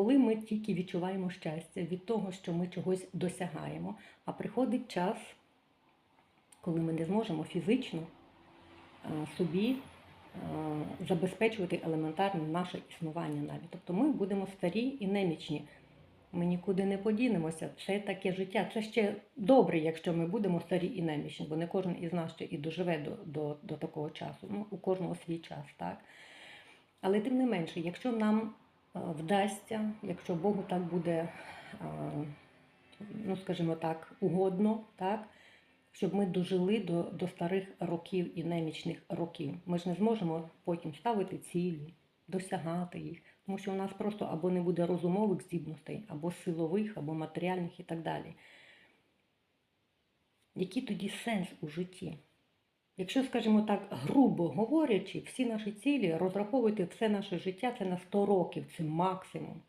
Коли ми тільки відчуваємо щастя від того, що ми чогось досягаємо, а приходить час, коли ми не зможемо фізично е, собі е, забезпечувати елементарне наше існування навіть. Тобто ми будемо старі і немічні. Ми нікуди не подінемося. Це таке життя. Це ще добре, якщо ми будемо старі і немічні, бо не кожен із нас ще і доживе до, до, до такого часу. Ну, у кожного свій час, так? Але тим не менше, якщо нам вдасться, якщо Богу так буде, е, ну скажімо так, угодно, так, щоб ми дожили до, до старих років і немічних років. Ми ж не зможемо потім ставити цілі, досягати їх, тому що у нас просто або не буде розумових здібностей, або силових, або матеріальних і так далі. Який тоді сенс у житті? Якщо, скажімо так, грубо говорячи, всі наші цілі розраховувати все наше життя це на 100 років, це максимум.